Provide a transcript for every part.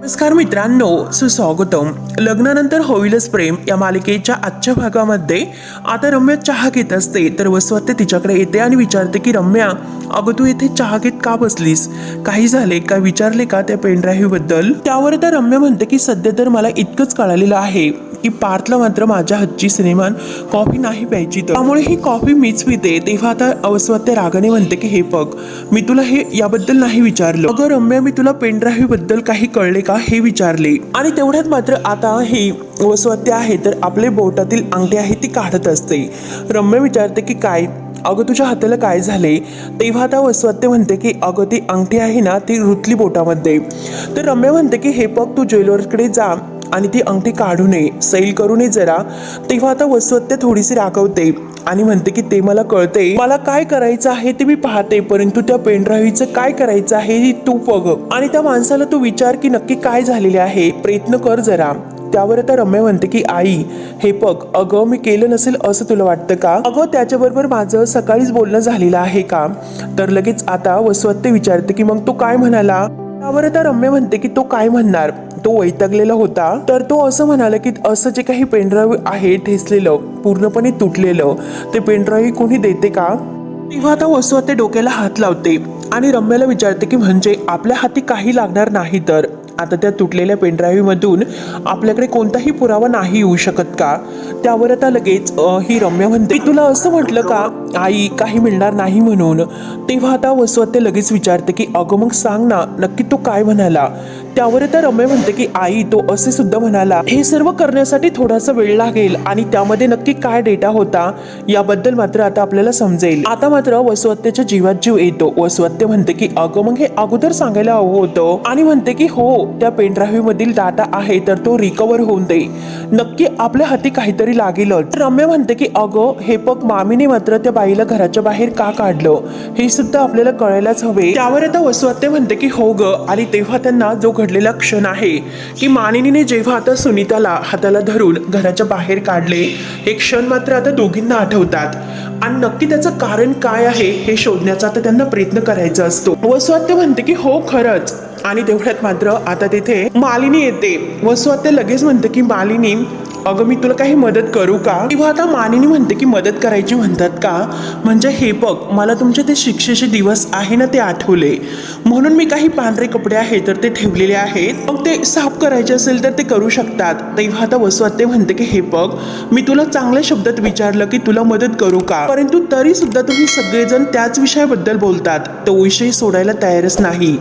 नमस्कार मित्रांनो सुस्वागतम. लग्नानंतर होईलच प्रेम या मालिकेच्या आजच्या भागामध्ये. आता रम्या चहा घेत असते तर वसवत्ते तिच्याकडे येते आणि विचारते की रम्या अगं तू येथे चहा घेत का बसलीस? काही झाले का? विचारले का त्या पेनड्राईव्हबद्दल त्यावर तर रम्या म्हणते की सध्या तर मला इतकंच कळालेलं आहे. की पार्थला मात्र माझ्या हातची सिनेमान कॉफी नाही प्यायची तर. त्यामुळे ही कॉफी मीच पिते. तेव्हा आता अवस्वत्य रागाने म्हणते की हे बघ मी तुला हे याबद्दल नाही विचारलं. अगं रम्या मी तुला पेनड्राईव्हबद्दल काही कळले का हे विचारले. आणि तेवढ्यात मात्र आता हे वसवत्य आहे तर आपले बोटातील अंगठी आहे ती काढत असते. रम्या विचारते की काय? अगं तुझ्या हाताला काय झाले तेव्हा आता वसवत्य म्हणते की अगं ती अंगठी आहे ना ती रुतली बोटामध्ये. तर रम्या म्हणते की हे बघ तू ज्वेलर्सकडे जा. आणि ती अंगठी काढू नये सैल करू नये जरा. तेव्हा आता वसवत्य थोडीशी रागवते आणि म्हणते की ते मला कळते मला काय करायचं आहे ते मी पाहते परंतु त्या पेनड्राईव्हचं काय करायचं आहे तू बघ. आणि त्या माणसाला तू विचार की नक्की काय झालेले आहे. प्रयत्न कर जरा. त्यावर आता रम्या म्हणते की आई हे बघ अगं मी केलं नसेल असं तुला वाटतं का? अगं त्याच्याबरोबर माझं सकाळीच बोलणं झालेलं आहे का? तर लगेच आता वसवत्ते विचारते की मग तो काय म्हणाला? त्यावर आता रम्य म्हणते की तो काय म्हणणार? तो वैतागलेला होता. तर तो असं म्हणाला की असं जे काही पेनड्राईव्ह आहे ठेचलेलं पूर्णपणे तुटलेलं ते पेनड्राईव्ह कोणी देते का? तेव्हा आता वसुवाते डोक्याला हात लावते आणि रम्याला विचारते की म्हणजे आपल्या हाती काही लागणार नाही तर? आता त्या तुटलेल्या पेनड्राईव्हमधून आपल्याकडे कोणताही पुरावा नाही येऊ शकत का? त्यावर आता लगेच ही रम्या म्हणते तुला असं म्हटलं का आई काही मिळणार नाही म्हणून. तेव्हा आता वसुवाते लगेच विचारते की अगं मग सांग ना नक्की तो काय म्हणाला? त्यावर आता रम्या म्हणते की आई तो असे सुद्धा म्हणाला हे सर्व करण्यासाठी थोडासा वेळ लागेल आणि त्यामध्ये नक्की काय डेटा होता याबद्दल मात्र आता आपल्याला समजेल. आता मात्र वसुहत्याच्या जीवात जीव येतो. वसुहत्य म्हणते की अगं मग हे अगोदर सांगायला हवं होतं. आणि म्हणते की हो त्या पेनड्राईव्हमधील डाटा आहे तर तो रिकवर होऊन दे. नक्की आपल्या हाती काहीतरी लागेलच. रम्य म्हणते की अगं हे बघ मामीने मात्र त्या बाईला घराच्या बाहेर का काढलं? हे सुद्धा आपल्याला कळायलाच हवे. त्यावर आता वसुहत्य म्हणते की हो ग. आणि तेव्हा त्यांना जो घडलेला क्षण आहे की मानिनीने जेव्हा आता सुनीताला हाताला धरून घराच्या बाहेर काढले हे क्षण मात्र आता दोघींना आठवतात. आणि नक्की त्याचं कारण काय आहे हे शोधण्याचा आता त्यांना प्रयत्न करायचा असतो. वसुहत्य म्हणते की हो खरंच. आणि तेवढ्यात मात्र आता तिथे मालिनी येते वसुहत्य लगेच म्हणते की मालिनी अगं मी तुला काही मदत करू का? किंवा आता मानिनी म्हणते की मदत करायची म्हणतात का? म्हणजे हे बघ मला तुमचे ते शिक्षेचे दिवस आहे ना ते आठवले. म्हणून मी काही पांढरे कपडे आहेत तर ते ठेवलेले आहेत. मग ते साफ करायचे असेल तर ते करू शकतात. तेव्हा आता वसुहत्ते म्हणते की हे बघ मी तुला चांगल्या शब्दात विचारलं की तुला मदत करू का? परंतु तरी सुद्धा तुम्ही सगळेजण त्याच विषयाबद्दल बोलतात. तो विषय सोडायला तयारच नाही.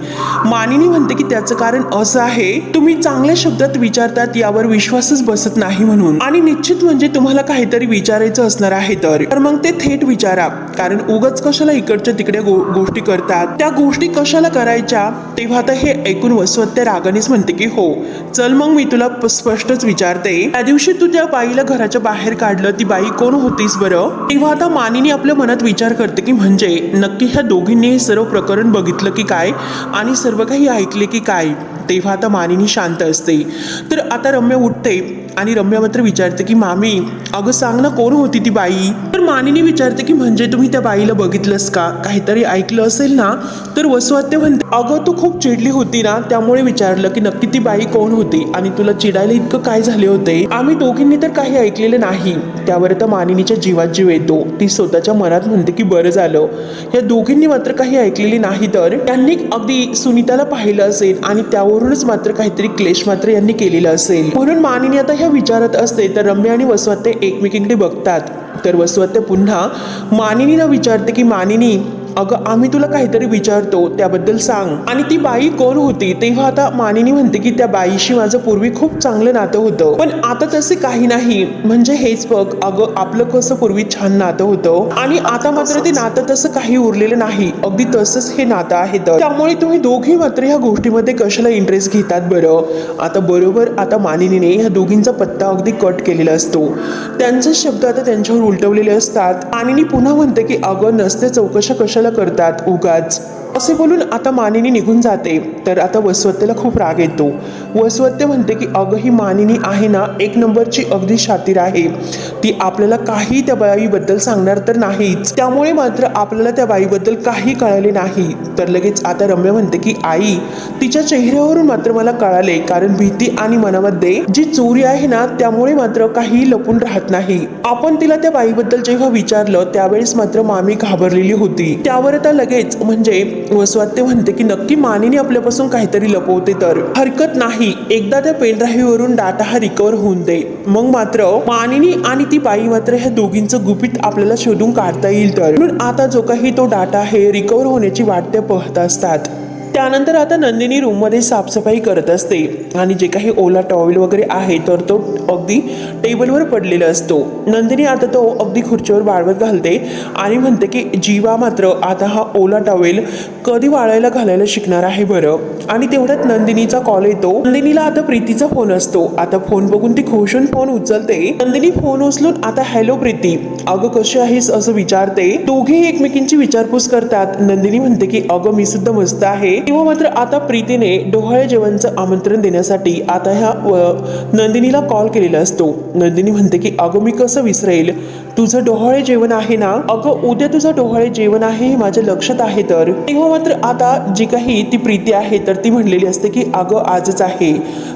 मानिनी म्हणते की त्याचं कारण असं आहे तुम्ही चांगल्या शब्दात विचारतात यावर विश्वासच बसत नाही म्हणून. आणि निश्चित म्हणजे तुम्हाला काहीतरी विचारायचं असणार आहे तर. तर मग ते थेट विचारा. कारण उगच कशाला इकडच्या तिकडे गो- गोष्टी करतात? त्या गोष्टी कशाला करायच्या? तेव्हा आता हे ऐकून वसवत्या रागानेच म्हणते की हो चल मग मी तुला स्पष्टच विचारते. त्या दिवशी तू त्या बाईला घराच्या बाहेर काढलं. ती बाई कोण होतीस बरं? तेव्हा आता मानिनी आपल्या मनात विचार करते की म्हणजे नक्की ह्या दोघींनी हे सर्व प्रकरण बघितलं की काय? आणि सर्व काही ऐकले की काय? तेव्हा आता मानिनी शांत असते. तर आता रम्य उठते. आणि रम्या मात्र विचारते की मामी अगं सांग ना कोण होती ती बाई? तर मानिनी विचारते की म्हणजे तुम्ही त्या बाईला बघितलंस का? काहीतरी ऐकलं असेल ना? तर वसुहत्य म्हणते अगं तू खूप चिडली होती ना त्यामुळे विचारलं की नक्की ती बाई कोण होती आणि तुला चिडायला इतकं काय झाले होते? आम्ही दोघींनी तर काही ऐकलेलं नाही. त्यावर तर मानिनीच्या जीवात जीव येतो. ती स्वतःच्या मनात म्हणते की बरं झालं. या दोघींनी मात्र काही ऐकलेली नाही तर त्यांनी अगदी सुनीताला पाहिलं असेल आणि त्यावरूनच मात्र काहीतरी क्लेश मात्र यांनी केलेलं असेल. म्हणून मानिनी आता ह्या विचारत असते तर रम्या आणि वसवत्ते एकमेकींकडे बघतात. तर वसवत्ते पुन्हा मानिनीला विचारते की मानिनी अगं आम्ही तुला काहीतरी विचारतो त्याबद्दल सांग. आणि ती बाई कोण होती? तेव्हा आता मानिनी म्हणते की त्या बाईशी माझं पूर्वी खूप चांगलं नातं होतं. पण आता तसे काही नाही. म्हणजे हेच बघ अगं आपलं कसं पूर्वी छान नातं होतं. आणि आता मात्र ते नातं तसं काही उरलेलं नाही. अगदी तसंच हे नातं आहे तर. त्यामुळे तुम्ही दोघी मात्र ह्या गोष्टीमध्ये कशाला इंटरेस्ट घेतात बरं? आता बरोबर आता मानिनीने ह्या दोघींचा पत्ता अगदी कट केलेला असतो. त्यांचे शब्द आता त्यांच्यावर उलटवलेले असतात. मानिनी पुन्हा म्हणते की अगं नसते चौकशा कशाला करतात उगाच. असे बोलून आता मानिनी निघून जाते. तर आता वसवत्तेला खूप राग येतो. वसवत्ते म्हणते की अगं ही मानिनी आहे ना एक नंबरची अगदी शातीर आहे. ती आपल्याला काही त्या बाईबद्दल सांगणार तर नाहीच. त्यामुळे मात्र आपल्याला त्या बाईबद्दल काही कळाले नाही. तर लगेच आता रम्य म्हणते की आई तिच्या चेहऱ्यावरून मात्र मला कळाले कारण भीती आणि मनामध्ये जी चोरी आहे ना त्यामुळे मात्र काही लपून राहत नाही. आपण तिला त्या बाईबद्दल जेव्हा विचारलं त्यावेळेस मात्र मामी घाबरलेली होती. त्यावर आता लगेच म्हणजे वसवाते म्हणते की नक्की मानिनी आपल्यापासून काहीतरी लपवते तर. हरकत नाही. एकदा त्या पेनड्राईव्हवरून डाटा हा रिकवर होऊन दे. मग मात्र मानिनी आणि ती बाई मात्र ह्या दोघींचं गुपित आपल्याला शोधून काढता येईल तर. म्हणून आता जो काही तो डाटा आहे रिकवर होण्याची वाट ते पाहत असतात. त्यानंतर आता नंदिनी रूममध्ये साफसफाई करत असते आणि जे काही ओला टॉवेल वगैरे आहे तर तो अगदी टेबलवर पडलेला असतो. नंदिनी आता तो अगदी खुर्चीवर वाळवत घालते आणि म्हणते की जीवा मात्र आता हा ओला टॉवेल कधी वाळायला घालायला शिकणार आहे बरं? आणि तेवढ्यात नंदिनीचा कॉल येतो. नंदिनीला आता प्रीतीचा फोन असतो. आता फोन बघून ती खुश होऊन फोन उचलते. नंदिनी फोन उचलून आता हॅलो प्रीती. अगं कशी आहेस? असं विचारते. दोघे एकमेकींची विचारपूस करतात. नंदिनी म्हणते की अगं मी सुद्धा मस्त आहे. तेव्हा मात्र आता प्रीतीने डोहाळे जेवणचं आमंत्रण देण्यासाठी आता ह्या नंदिनीला कॉल केलेला असतो. नंदिनी म्हणते की अगं मी कसं विसरेल? तुझं डोहाळे जेवण आहे ना? अगं उद्या तुझं डोहाळे जेवण आहे हे माझ्या लक्षात आहे तर. तेव्हा मात्र आता जी काही ती प्रीती आहे तर ती म्हणलेली असते की अगं आजच आहे.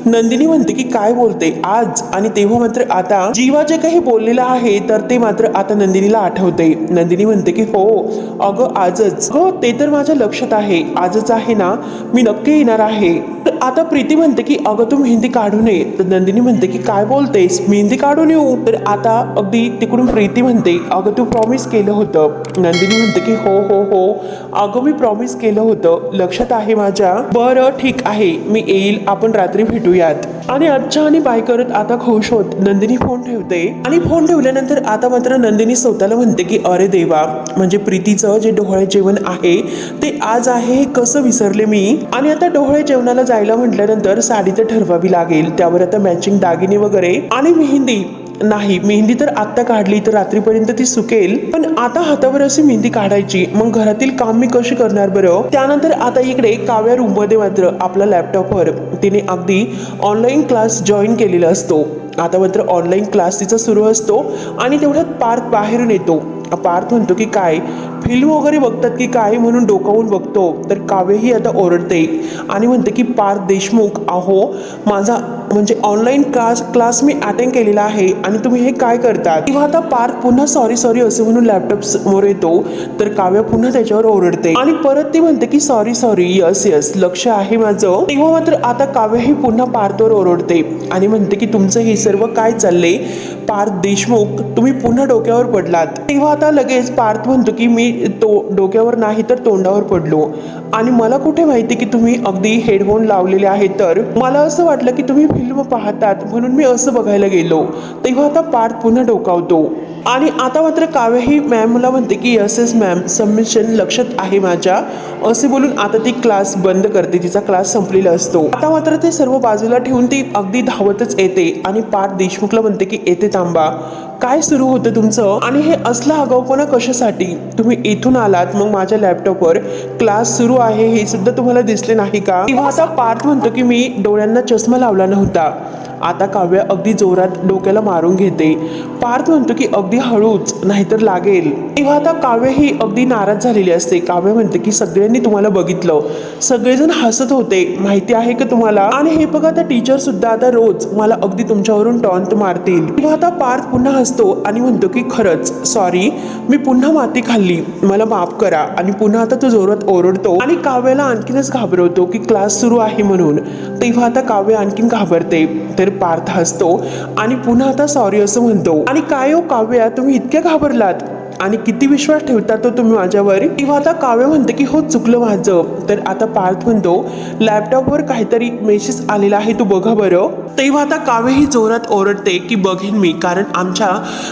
नंदिनी म्हणते की काय बोलते? आज. आणि तेव्हा मात्र आता जीवा जे काही बोललेलं आहे तर ते मात्र आता नंदिनीला आठवते. नंदिनी म्हणते की हो अगं आजच. हो ते तर माझ्या लक्षात आहे. आजच आहे ना? मी नक्की येणार आहे. आता प्रीती म्हणते की अगं तू मेहंदी काढू नये. तर नंदिनी म्हणते की काय बोलतेस? मेहंदी काढून येऊ तर आता अगदी तिकडून प्रीती म्हणते अगं तू प्रॉमिस केलं होतं. नंदिनी म्हणते की हो हो हो. अगं मी प्रॉमिस केलं होतं. लक्षात आहे माझ्या? बरं ठीक आहे. मी येईल. आपण रात्री भेटूयात. आणि अच्छा आणि बाय करत आता खुश होत नंदिनी फोन ठेवते. आणि फोन ठेवल्यानंतर आता मात्र नंदिनी स्वतःला म्हणते की अरे देवा. म्हणजे प्रीतीचं जे डोहळे जेवण आहे ते आज आहे हे कसं विसरले मी? आणि आता डोहळे जेवणाला जायला म्हटल्यानंतर साडी तर ठरवावी लागेल. त्यावर आता मॅचिंग दागिने वगैरे आणि मेहंदी. नाही मेहंदी तर आत्ता काढली तर रात्रीपर्यंत ती सुकेल. पण आता हातावर अशी मेहंदी काढायची. मग घरातील काम मी कशी करणार बरं? त्यानंतर आता इकडे काव्या रूममध्ये मात्र आपल्या लॅपटॉपवर तिने अगदी ऑनलाईन क्लास जॉईन केलेला असतो. आता मात्र ऑनलाईन क्लास तिचा सुरू असतो आणि तेवढ्यात पार्थ बाहेरून येतो. पार्थ म्हणतो की काय? फिल्म वगैरे बघतात की काय म्हणून डोकावून बघतो. तर काव्यही आता ओरडते. आणि म्हणते की पार्थ देशमुख अहो माझा म्हणजे ऑनलाईन क्लास क्लास मी अटेंड केलेला आहे. आणि तुम्ही हे काय करता किंवा आता पार्थ पुन्हा सॉरी सॉरी असं म्हणून लॅपटॉप समोर येतो. तर काव्य पुन्हा त्याच्यावर ओरडते. आणि परत ती म्हणते की सॉरी सॉरी यस यस लक्ष आहे माझं. तेव्हा मात्र आता काव्य ही पुन्हा पार्थवर ओरडते. आणि म्हणते की तुमचं हे सर्व काय चाललंय? पार्थ देशमुख तुम्ही पुन्हा डोक्यावर पडलात. तेव्हा आता लगेच पार्थ म्हणतो की मी तो डोक्यावर नाही तर तोंडावर पडलो. आणि मला कुठे माहिती की तुम्ही अगदी हेडफोन लावलेले आहेत? तर मला असं वाटलं की तुम्ही फिल्म पाहतात म्हणून मी असं बघायला गेलो. तेव्हा आता पार्थ पुन्हा डोकावतो. आणि आता मात्र काव्यही मॅम मॅमला म्हणते की यस एस मॅम सबमिशन लक्षात आहे माझ्या. असे बोलून आता ती क्लास बंद करते तिचा क्लास संपलेला असतो. आता मात्र ते सर्व बाजूला ठेवून ती अगदी धावतच येते आणि पाठ देशमुखला म्हणते की येते थांबा. काय सुरू होतं तुमचं? आणि हे असलं आगाऊपणा कशासाठी? तुम्ही इथून आलात मग माझ्या लॅपटॉपवर क्लास सुरू आहे हे सुद्धा तुम्हाला दिसले नाही का? तेव्हा आता पार्थ म्हणतो की मी डोळ्यांना चष्मा लावला नव्हता. आता काव्य अगदी जोरात डोक्याला मारून घेते. पार्थ म्हणतो की अगदी हळूच नाहीतर लागेल. तेव्हा आता काव्य ही अगदी नाराज झालेली असते. काव्य म्हणते की सगळ्यांनी तुम्हाला बघितलं. सगळेजण हसत होते. माहिती आहे का तुम्हाला? आणि हे बघा आता टीचर सुद्धा आता रोज मला अगदी तुमच्यावरून टॉन्ट मारतील. तेव्हा आता पार्थ पुन्हा हसतो आणि म्हणतो की खरंच सॉरी मी पुन्हा माती खाल्ली. मला माफ करा. आणि पुन्हा आता तो जोरात ओरडतो आणि काव्याला आणखीनच घाबरवतो की क्लास सुरू आहे म्हणून. तेव्हा आता काव्य आणखीन घाबरते. तर पार्थ हसतो आणि पुन्हा आता सॉरी असं म्हणतो. आणि काय हो काव्या तुम्ही इतक्या घाबरलात. आणि किती विश्वास ठेवता तो तुम्ही माझ्यावर? तेव्हा आता काव्य म्हणते की हो चुकलं माझं. तर आता पार्थ म्हणतो लॅपटॉपवर काहीतरी मेसेज आलेला आहे तू बघा बरं. तेव्हा आता काव्य ही जोरात ओरडते की बघेन मी. कारण आमच्या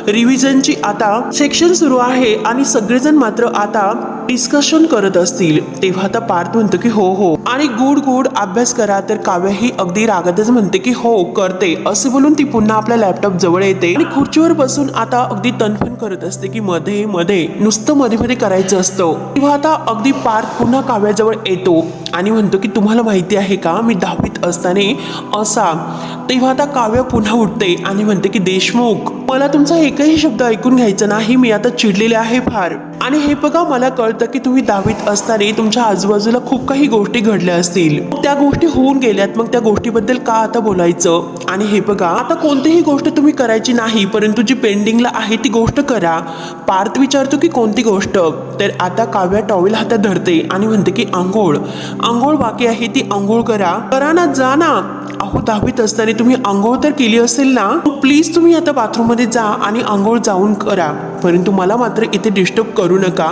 रिव्हिजनची आता सेक्शन सुरू आहे आणि सगळेजण मात्र आता डिस्कशन करत असतील तेव्हा आता पार्थ म्हणतो की हो हो. आणि गुड गुड अभ्यास करा तर काव्य ही अगदी रागातच म्हणते की हो करते. असे बोलून ती पुन्हा आपल्या लॅपटॉप जवळ येते. आणि खुर्चीवर बसून आता अगदी तनफन करत असते की मध्ये मध्ये नुसतं मध्ये मध्ये करायचं असतं. तेव्हा आता अगदी पार्थ पुन्हा काव्याजवळ येतो. आणि म्हणतो की तुम्हाला माहिती आहे का मी दहावीत असताना असा तेव्हा आता काव्य पुन्हा उठते आणि म्हणते की देशमुख मला तुमचा एकही शब्द ऐकून घ्यायचा नाही मी आता चिडलेले आहे फार. आणि हे बघा मला कळतं की तुम्ही दहावीत असताना तुमच्या आजूबाजूला खूप काही गोष्टी घडल्या असतील. त्या गोष्टी होऊन गेल्यात मग त्या गोष्टीबद्दल का आता बोलायचं? आणि हे बघा आता कोणतीही गोष्ट तुम्ही करायची नाही परंतु जी पेंडिंगला आहे ती गोष्ट करा. पार्थ विचारतो की कोणती गोष्ट? तर आता काव्या टॉवेल हातात धरते आणि म्हणते की आंघोळ. आंघोळ बाकी आहे ती आंघोळ करा. करा ना जा ना. अहो दहावीत असताना तुम्ही आंघोळ तर केली असेल ना? प्लीज तुम्ही आता बाथरूममध्ये जा आणि आंघोळ जाऊन करा. परंतु मला मात्र इथे डिस्टर्ब करू नका.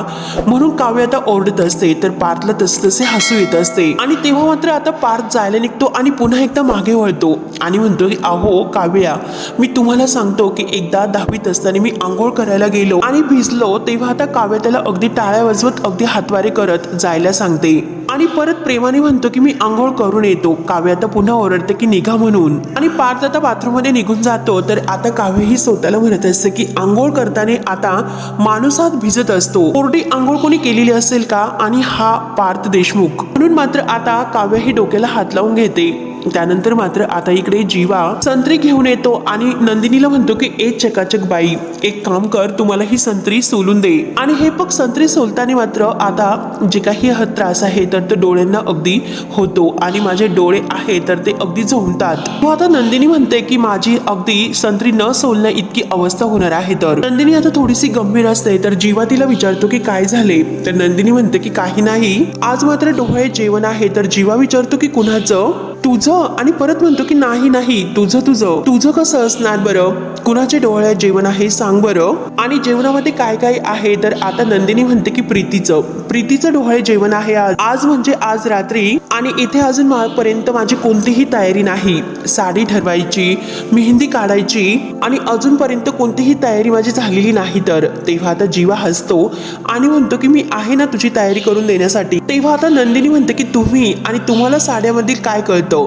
म्हणून काव्य आता ओरडत असते तर पार्थला तसे तसे हसू येत असते. आणि तेव्हा मात्र आता पार्थ जायला निघतो आणि पुन्हा एकदा मागे वळतो. आणि म्हणतो की अहो काव्या मी तुम्हाला सांगतो की एकदा दहावीत असताना मी आंघोळ करायला गेलो आणि भिजलो तेव्हा आता काव्य त्याला अगदी टाळ्या वाजवत अगदी हातवारे करत जायला सांगते. आणि परत प्रेमाने म्हणतो की मी आंघोळ करून येतो. काव्य आता पुन्हा ओरडते. की निघा म्हणून. आणि पार्थ आता बाथरूममध्ये निघून जातो तर आता काव्य ही स्वतःला म्हणत असते की आंघोळ करताना आता माणुसात भिजत असतो. कोरडी आंघोळ कोणी केलेली असेल का? आणि हा पार्थ देशमुख. म्हणून मात्र आता काव्य ही डोक्याला हात लावून घेते. त्यानंतर मात्र आता इकडे जीवा संत्री घेऊन येतो आणि नंदिनीला म्हणतो की ए चकाचक बाई एक काम कर तुम्हाला ही संत्री सोलून दे. आणि हे पग संत्री सोलताना मात्र आता जे काही हा त्रास आहे तर तो डोळ्यांना अगदी होतो आणि माझे डोळे आहे तर ते अगदी झोंबतात मग आता नंदिनी म्हणते की माझी अगदी संत्री न सोलण्या इतकी अवस्था होणार आहे तर. नंदिनी आता थोडीशी गंभीर असते तर जीवा तिला विचारतो की काय झाले? तर नंदिनी म्हणते की काही नाही. आज मात्र डोळे जेवण आहे. तर जीवा विचारतो की कुणाचं? तुझं आणि परत म्हणतो की नाही नाही तुझं तुझं. तुझं कसं असणार बरं? कुणाचे डोळ्यात जेवण आहे सांग बरं. आणि जेवणामध्ये काय काय आहे? तर आता नंदिनी म्हणते की प्रीतीचं. प्रीतीचं डोळे जेवण आहे आज. आज म्हणजे आज रात्री. आणि इथे अजून पर्यंत माझी कोणतीही तयारी नाही. साडी ठरवायची मेहंदी काढायची आणि अजूनपर्यंत कोणतीही तयारी माझी झालेली नाही तर. तेव्हा आता जीवा हसतो आणि म्हणतो की मी आहे ना तुझी तयारी करून देण्यासाठी. तेव्हा आता नंदिनी म्हणते की तुम्ही आणि तुम्हाला साड्यामधील काय कळतं?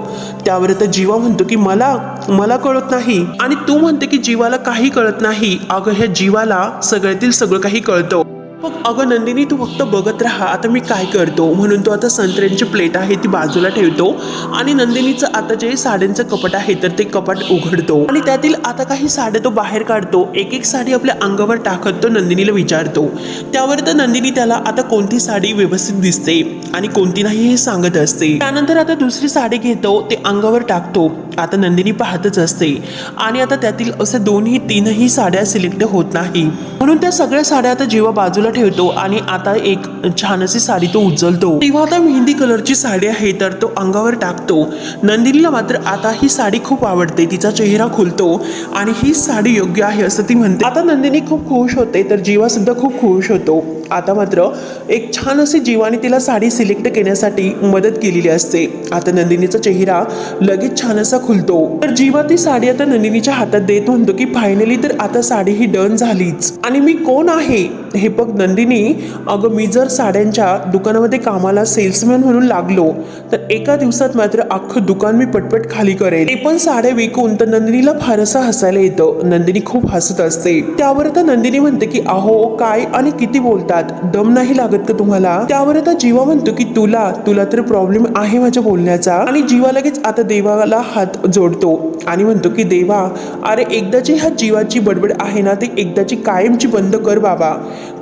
त्यावर तर जीवा म्हणतो की मला मला कळत नाही. आणि तू म्हणते की जीवाला काही कळत नाही. अगं ह्या जीवाला सगळ्यातील सगळं काही कळतं. मग अगं नंदिनी तू फक्त बघत राहा आता मी काय करतो? म्हणून तो आता संत्र्यांची प्लेट आहे ती बाजूला ठेवतो आणि नंदिनीचं आता जे साड्यांचं कपाट आहे तर ते कपाट उघडतो. आणि त्यातील आता काही साड्या तो बाहेर काढतो. एक एक साडी आपल्या अंगावर टाकत तो नंदिनीला विचारतो. त्यावर तर नंदिनी त्याला आता कोणती साडी व्यवस्थित दिसते आणि कोणती नाही हे सांगत असते. त्यानंतर आता दुसरी साडी घेतो ते अंगावर टाकतो. आता नंदिनी पाहतच असते. आणि आता त्यातील असे दोन्ही तीनही साड्या सिलेक्ट होत नाही. म्हणून त्या सगळ्या साड्या आता जेव्हा बाजूला ठेवतो आणि आता एक छान अशी साडी तो उचलतो. तेव्हा आता मेहंदी कलरची साडी आहे तर तो अंगावर टाकतो. नंदिनीला मात्र आता ही साडी खूप आवडते तिचा चेहरा खुलतो आणि ही साडी योग्य आहे असं ती म्हणते. आता नंदिनी खूप खुश होते तर जीवा सुद्धा खूप खुश होतो. आता मात्र एक छान अशी जीवाने तिला साडी सिलेक्ट करण्यासाठी मदत केलेली असते. आता नंदिनीचा चेहरा लगेच छान असा खुलतो. तर जीवा ती साडी आता नंदिनीच्या हातात देत म्हणतो की फायनल तर आता साडी ही डन झालीच. आणि मी कोण आहे? हे बघ नंदिनी अगं मी जर साड्यांच्या दुकानामध्ये कामाला सेल्समॅन म्हणून लागलो तर एका दिवसात मात्र अख्खं दुकान मी पटपट खाली करेल. ते पण साड्या विकून तर नंदिनीला फारसं हसायला येतं. नंदिनी खूप हसत असते. त्यावर आता नंदिनी म्हणते की अहो काय आणि किती बोलतात? दम नाही लागत का तुम्हाला? त्यावर आता जीवा म्हणतो की तुला तुला तर प्रॉब्लेम आहे माझ्या बोलण्याचा. आणि जीवा लगेच आता देवाला हात जोडतो आणि म्हणतो की देवा अरे एकदाची हा जीवाची बडबड आहे ना ते एकदाची कायमची बंद कर बाबा.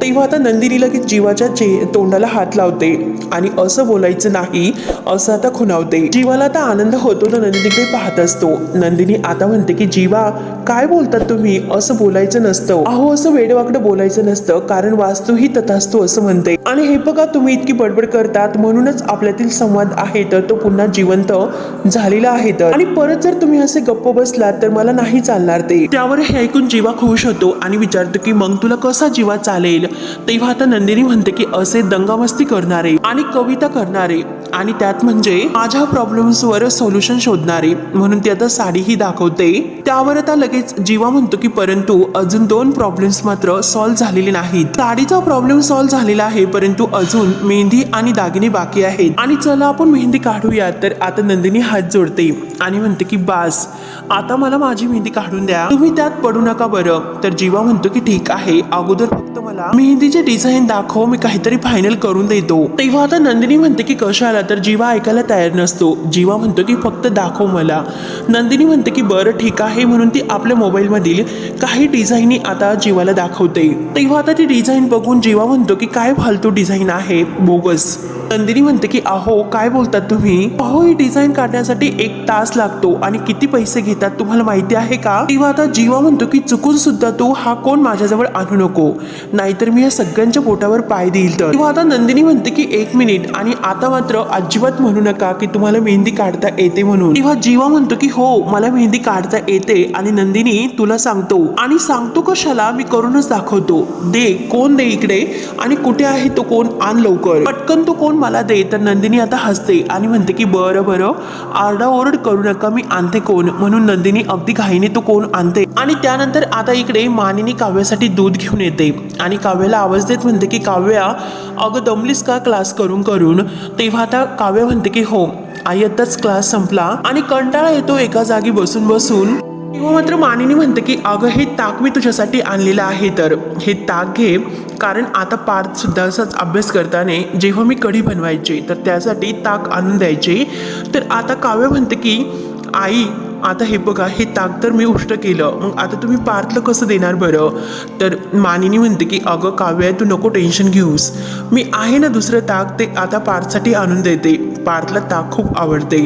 तेव्हा आता नंदिनी लगेच जीवाच्या चे तोंडाला हात लावते आणि असं बोलायचं नाही असं आता खुणावते. जीवाला आता आनंद होतो तर नंदिनीकडे पाहत असतो. नंदिनी आता म्हणते की जीवा काय बोलतात तुम्ही? असं बोलायचं नसतं. अहो असं वेडवाकडं बोलायचं नसतं कारण वास्तू ही तथास्तू असं म्हणते. आणि हे बघा तुम्ही इतकी बडबड करतात म्हणूनच आपल्यातील संवाद आहे तर तो पुन्हा जिवंत झालेला आहे तर. आणि परत जर तुम्ही असे गप्प बसलात तर मला नाही चालणार ते. त्यावर हे ऐकून जीवा खुश होतो आणि विचारतो की मग तुला कसा जीवा चालेल? तेव्हा आता नंदिनी म्हणते की असे दंगामस्ती करणारे आणि कविता करणारे आणि त्यात म्हणजे माझ्या प्रॉब्लेम्सवर सोल्युशन शोधणारे. म्हणून ती आता साडीही दाखवते. त्यावर आता लगेच जीवा म्हणतो की परंतु अजून दोन प्रॉब्लेम्स मात्र सॉल्व्ह झालेले नाहीत. साडीचा प्रॉब्लेम सॉल्व्ह झालेला आहे परंतु अजून मेहंदी आणि दागिने बाकी आहेत. आणि चला आपण मेहंदी काढूया तर आता नंदिनी हात जोडते आणि म्हणते की बास आता मला माझी मेहंदी काढून द्या. तुम्ही त्यात पडू नका बरं. तर जीवा म्हणतो की ठीक आहे अगोदर फक्त मला मेहंदीचे डिझाईन दाखव मी काहीतरी फायनल करून देतो. तेव्हा आता नंदिनी म्हणते की कशाला तर जीवा ऐकायला तयार नसतो. जीवा म्हणतो की फक्त दाखव मला. नंदिनी म्हणते की बरं ठीक आहे. म्हणून ती आपल्या मोबाईलमधील काही डिझाईनी आता जीवाला दाखवते. तेव्हा आता ती डिझाईन बघून जीवा म्हणतो की काय फालतू डिझाईन आहे? बोगस. नंदिनी म्हणते की अहो काय बोलतात तुम्ही? अहो ही डिझाईन काढण्यासाठी एक तास लागतो आणि किती पैसे घेतात तुम्हाला माहिती आहे का? तेव्हा आता जीवा म्हणतो की चुकून सुद्धा तू हा कोण माझ्याजवळ आणू नको. नाहीतर मी या सगळ्यांच्या पोटावर पाय देईल तर. किंवा आता नंदिनी म्हणते की एक मिनिट आणि आता मात्र अजिबात म्हणू नका की तुम्हाला मेहंदी काढता येते म्हणून. तेव्हा जीवा म्हणतो की हो मला मेहंदी काढता येते आणि नंदिनी तुला सांगतो. आणि सांगतो कशाला? मी करूनच दाखवतो. दे कोण दे इकडे? आणि कुठे आहे तो कोण? आण लवकर. पटकन तो कोण मला दे? तर नंदिनी आता हसते आणि म्हणते की बरं बरं. आरडाओरड करू नका मी आणते कोण? म्हणून नंदिनी अगदी घाईने तो कोण आणते. आणि त्यानंतर आता इकडे मानिनी काव्यासाठी दूध घेऊन येते. आणि काव्याला आवाज देत म्हणते की काव्या अगं दमलीस का क्लास करून करून? तेव्हा आता काव्य म्हणते की हो आई आत्ताच क्लास संपला आणि कंटाळा येतो एका जागी बसून बसून. तेव्हा मात्र मानिनी म्हणते की अगं हे ताक मी तुझ्यासाठी आणलेलं आहे तर हे ताक घे कारण आता पार्थ सुद्धा असाच अभ्यास करताना जेव्हा मी कढी बनवायची तर त्यासाठी ताक आणून द्यायचे. तर आता काव्य म्हणते की आई आता हे बघा हे ताक तर मी उष्ट केलं. मग आता तुम्ही पार्थला कसं देणार बरं? तर मानिनी म्हणते की अगं काव्य तू नको टेन्शन घेऊस. मी आहे ना दुसरं ताक ते आता पार्थसाठी आणून देते. पार्थला ताक खूप आवडते.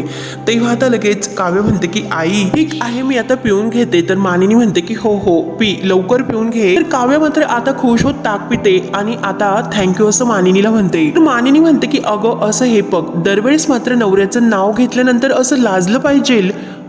तेव्हा आता लगेच काव्य म्हणते की आई ठीक आहे मी आता पिऊन घेते. तर मानिनी म्हणते की हो हो पी लवकर पिऊन घे. तर काव्य मात्र आता खुश होत ताक पिते आणि आता थँक्यू असं मानिनीला म्हणते. तर मानिनी म्हणते की अगं असं हे पग दरवेळेस मात्र नवऱ्याचं नाव घेतल्यानंतर असं लाजलं पाहिजे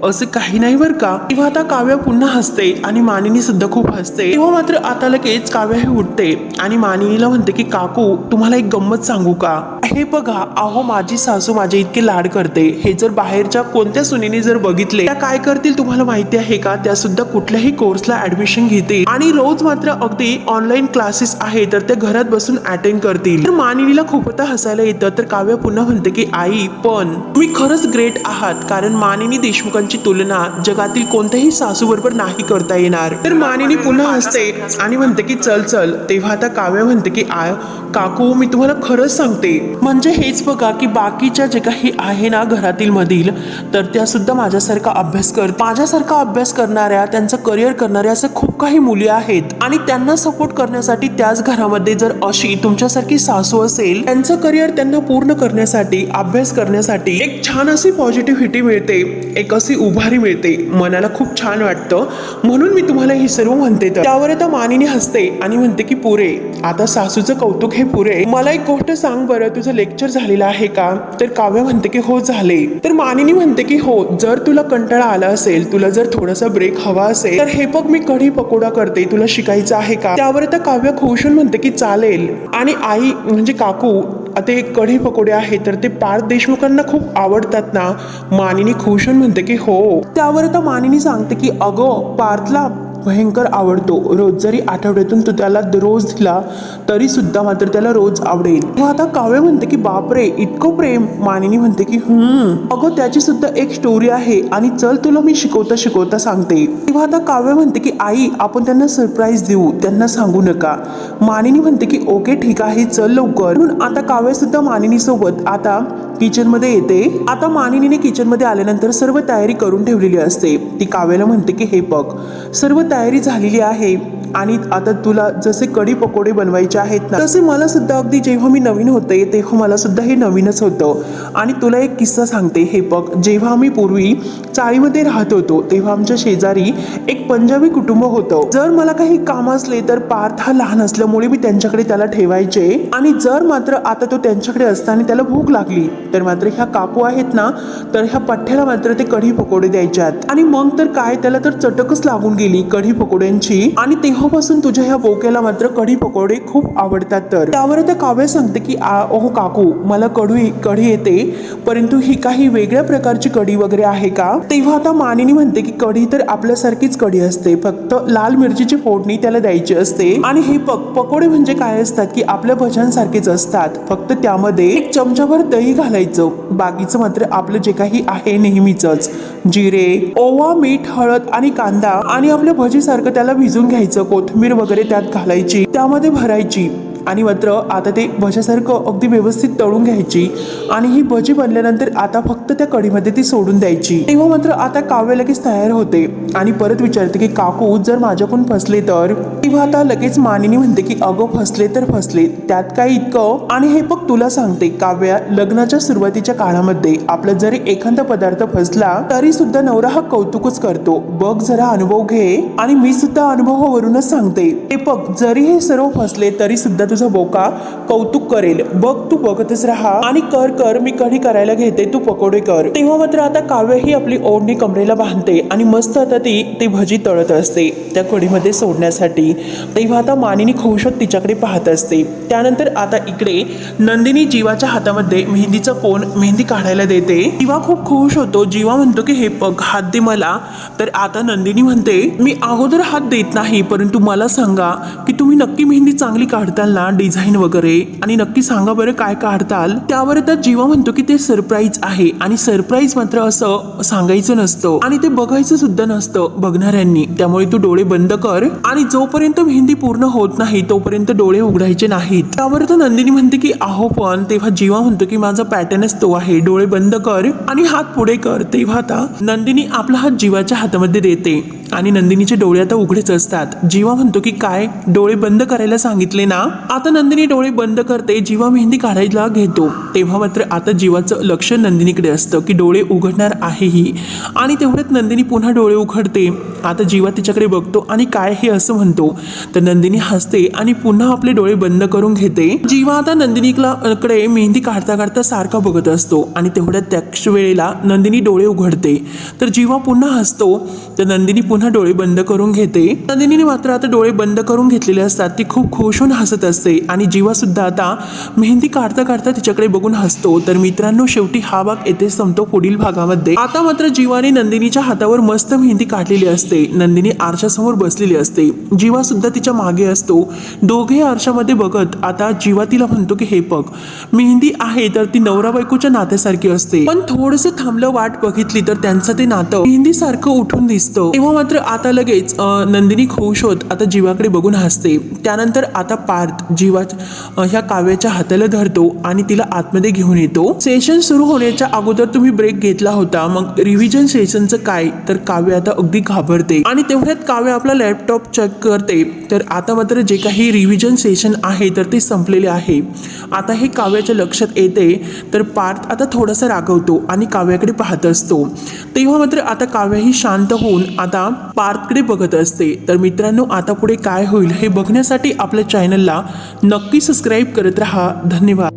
असं काही नाही बरं का. तेव्हा आता काव्य पुन्हा हसते आणि मानिनी सुद्धा खूप हसते. तेव्हा मात्र आता लगेच काव्य हे उठते आणि मानिनीला म्हणते की काकू तुम्हाला एक गंमत सांगू का? हे बघा अहो माझी सासू माझे इतके लाड करते. हे जर बाहेरच्या कोणत्या सुनेने जर बघितले त्या काय करतील तुम्हाला माहिती आहे का? त्या सुद्धा कुठल्याही कोर्सला ऍडमिशन घेतील. आणि रोज मात्र अगदी ऑनलाईन क्लासेस आहे तर त्या घरात बसून अटेंड करतील. तर मानिनीला खूप आता हसायला येतं. तर काव्य पुन्हा म्हणते की आई पण तुम्ही खरंच ग्रेट आहात. कारण मानिनी देशमुखांची तुलना जगातील कोणत्याही सासू बरोबर नाही करता येणार. तर मानिनी पुन्हा हसते आणि म्हणते की चल चल. तेव्हा आता काव्य म्हणते की आय काकू मी तुम्हाला खरंच सांगते. म्हणजे हेच बघा की बाकीच्या जे काही आहे ना घरातील मधील तर त्या सुद्धा माझ्यासारखा अभ्यास कर माझ्यासारखा अभ्यास करणाऱ्या त्यांचं करिअर करणाऱ्या असं खूप काही मुली आहेत. आणि त्यांना सपोर्ट करण्यासाठी त्याच घरामध्ये जर अशी तुमच्यासारखी सासू असेल त्यांचं करिअर त्यांना पूर्ण करण्यासाठी अभ्यास करण्यासाठी एक छान अशी पॉझिटिव्हिटी मिळते. एक अशी उभारी मिळते. मनाला खूप छान वाटतं. म्हणून मी तुम्हाला हे सर्व म्हणते तर. त्यावर आता मानिनी हसते आणि म्हणते की पुरे आता सासूचं कौतुक हे पुरे. मला एक गोष्ट सांग बरं. तुझं लेक्चर झालेलं आहे का? तर काव्य म्हणते की हो झाले. तर मानिनी म्हणते की हो जर तुला कंटाळा आला असेल तुला जर थोडासा ब्रेक हवा असेल तर हे बघ मी कढी पकोडा करते. तुला शिकायचं आहे का? त्यावर आता काव्य खुशून म्हणते की चालेल. आणि आई म्हणजे काकू आता एक कढी पकोडे आहे तर ते पार्थ देशमुखांना खूप आवडतात ना? मानिनी खुशून म्हणते की हो. त्यावर आता मानिनी सांगते की अगं पार्थला भयंकर आवडतो. रोज जरी आठवड्यातून तू त्याला रोज दिला तरी सुद्धा मात्र त्याला रोज आवडेल. तो आता काव्य म्हणते की बापरे इतकं प्रेम. मानिनी म्हणते की हम्म अगं त्याची सुद्धा एक स्टोरी आहे आणि चल तुला मी शिकवता शिकवता सांगते. तेव्हा आता काव्य म्हणते की आई आपण त्यांना सरप्राईज देऊ त्यांना सांगू नका. मानिनी म्हणते की ओके ठीक आहे चल लवकर. म्हणून आता काव्य सुद्धा मानिनी सोबत आता किचनमध्ये येते. आता मानिनीने किचनमध्ये आल्यानंतर सर्व तयारी करून ठेवलेली असते. ती काव्याला म्हणते की हे बघ सर्व तयारी झालेली आहे. आणि आता तुला जसे कढी पकोडे बनवायचे आहेत ना तसे मला सुद्धा अगदी जेव्हा मी नवीन होते तेव्हा मला सुद्धा हे नवीनच होतं. आणि तुला एक किस्सा सांगते हे बघ जेव्हा आम्ही पूर्वी चाळीमध्ये राहत होतो तेव्हा आमच्या शेजारी एक पंजाबी कुटुंब होतं. जर मला काही काम असले तर पार्थ हा लहान असल्यामुळे मी त्यांच्याकडे त्याला ठेवायचे. आणि जर मात्र आता तो त्यांच्याकडे असताना त्याला भूक लागली तर मात्र ह्या काकू आहेत ना तर ह्या पठ्ठ्याला मात्र ते कढी पकोडे द्यायच्यात. आणि मग तर काय त्याला तर चटकच लागून गेली कढी पकोड्यांची. आणि तेव्हापासून तुझ्या ह्या बोक्याला मात्र कढी पकोडे खूप आवडतात तर. त्यावर आता काव्य सांगते की आ ओहो काकू मला कढी कढी येते परंतु ही काही वेगळ्या प्रकारची कढी वगैरे आहे का? तेव्हा आता मानिनी म्हणते की कढी तर आपल्यासारखीच कढी असते फक्त लाल मिरचीची फोडणी त्याला द्यायची असते. आणि हे पक पकोडे म्हणजे काय असतात की आपल्या भज्यांसारखेच असतात फक्त त्यामध्ये एक चमचाभर दही घालायचं बाकीचं मात्र आपलं जे काही आहे नेहमीच जिरे ओवा मीठ हळद आणि कांदा आणि आपल्या भजीसारखं त्याला भिजून घ्यायचं कोथिंबीर वगैरे त्यात घालायची त्यामध्ये भरायची आणि मात्र आता ते भज्यासारखं अगदी व्यवस्थित तळून घ्यायची आणि ही भजी बनल्यानंतर आता फक्त त्या कढीमध्ये ती सोडून द्यायची. तेव्हा मात्र आता काव्य लगेच तयार होते आणि परत विचारते की काकू जर माझ्याकडून फसले तर? तेव्हा आता लगेच मानिनी म्हणते की अगं फसले तर फसले. त्यात काय इतकं? आणि हे बघ तुला सांगते काव्या लग्नाच्या सुरुवातीच्या काळामध्ये आपला जरी एखादा पदार्थ फसला तरी सुद्धा नवरा हा कौतुकच करतो. बघ जरा अनुभव घे. आणि मी सुद्धा अनुभवावरूनच सांगते. हे बघ जरी हे सर्व फसले तरी सुद्धा तुझा बोका कौतुक करेल. बघ तू बघतच राहा. आणि कर कर मी कढी करायला घेते तू पकोडे कर. तेव्हा मात्र आता काव्य ही आपली ओढणी कमरेला बांधते आणि मस्त आता ती ती भजी तळत असते. त्या कढीमध्ये सोडण्यासाठी तेव्हा आता मानिनी खुशत तिच्याकडे पाहत असते. त्यानंतर आता इकडे नंदिनी जीवाच्या हातामध्ये मेहंदीचा कोण मेहंदी काढायला देते. जीवा खूप खुश होतो. जीवा म्हणतो की हे पग हात दे मला. तर आता नंदिनी म्हणते मी अगोदर हात देत नाही परंतु मला सांगा की तुम्ही नक्की मेहंदी चांगली काढताल ना डिझाईन वगैरे? आणि नक्की सांगा बरं काय काढताल? त्यावर तर जीवा म्हणतो की ते सरप्राईज आहे. आणि सरप्राईज मात्र असं सांगायचं नसतं. आणि ते बघायचं सुद्धा नसतं बघणाऱ्यांनी. त्यामुळे तू डोळे बंद कर. आणि जोपर्यंत मेहंदी पूर्ण होत नाही तोपर्यंत डोळे उघडायचे नाहीत. त्यावर तर नंदिनी म्हणते की आहो पण तेव्हा जीवा म्हणतो की माझा पॅटर्नच तो आहे. डोळे बंद कर आणि हात पुढे कर. तेव्हा आता नंदिनी आपला हात जीवाच्या हातामध्ये देते आणि नंदिनीचे डोळे आता उघडेच असतात. जीवा म्हणतो की काय? डोळे बंद करायला सांगितले ना? आता नंदिनी डोळे बंद करते जीवा मेहंदी काढायला घेतो. तेव्हा मात्र आता जीवाचं लक्ष नंदिनीकडे असतं की डोळे उघडणार आहे ही. आणि तेवढ्यात नंदिनी पुन्हा डोळे उघडते. आता जीवा तिच्याकडे बघतो आणि काय हे? असं म्हणतो. तर नंदिनी हसते आणि पुन्हा आपले डोळे बंद करून घेते. जीवा आता नंदिनीला कडे मेहंदी काढता काढता सारखा बघत असतो आणि तेवढ्या त्याच वेळेला नंदिनी डोळे उघडते. तर जीवा पुन्हा हसतो तर नंदिनी पुन्हा डोळे बंद करून घेते. नंदिनीने मात्र आता डोळे बंद करून घेतलेले असतात. ती खूप खुश होऊन हसत असते आणि जीवा सुद्धा आता मेहंदी काढता काढता तिच्याकडे बघून हसतो तर मित्रांनो शेवटी हा भाग येथे संपतो पुढील भागामध्ये. आता मात्र जीवाने नंदिनीच्या हातावर मस्त मेहंदी काढलेली असते. नंदिनी आरशासमोर बसलेली असते. जीवा सुद्धा तिच्यामागे असतो. दोघे आरशामध्ये बघत आता जीवा तिला म्हणतो की हे बघ मेहंदी आहे तर ती नवरा बायकोच्या नात्यासारखी असते. पण थोडस थांबलं वाट बघितली तर त्यांचं ते नातं मेहंदी सारखं उठून दिसतं. तेव्हा मात्र आता लगेच नंदिनी खुश होत आता जीवाकडे बघून हसते. त्यानंतर आता पार्थ जीवा ह्या काव्याच्या हाताला धरतो आणि तिला आतमध्ये घेऊन येतो. सेशन सुरू होण्याच्या अगोदर तुम्ही ब्रेक घेतला होता. मग रिव्हिजन सेशनचं काय? तर काव्य आता अगदी घाबरते. आणि तेवढ्यात काव्य आपला लॅपटॉप चेक करते. तर आता मात्र जे काही रिव्हिजन सेशन आहे तर ते संपलेले आहे. आता हे काव्याच्या लक्षात येते तर पार्थ आता थोडासा रागवतो आणि काव्याकडे पाहत असतो. तेव्हा मात्र आता काव्याही शांत होऊन आता पार्थकडे बघत असते. तर मित्रांनो आता पुढे काय होईल हे बघण्यासाठी आपल्या चॅनलला नक्की सबस्क्राईब करत राहा. धन्यवाद.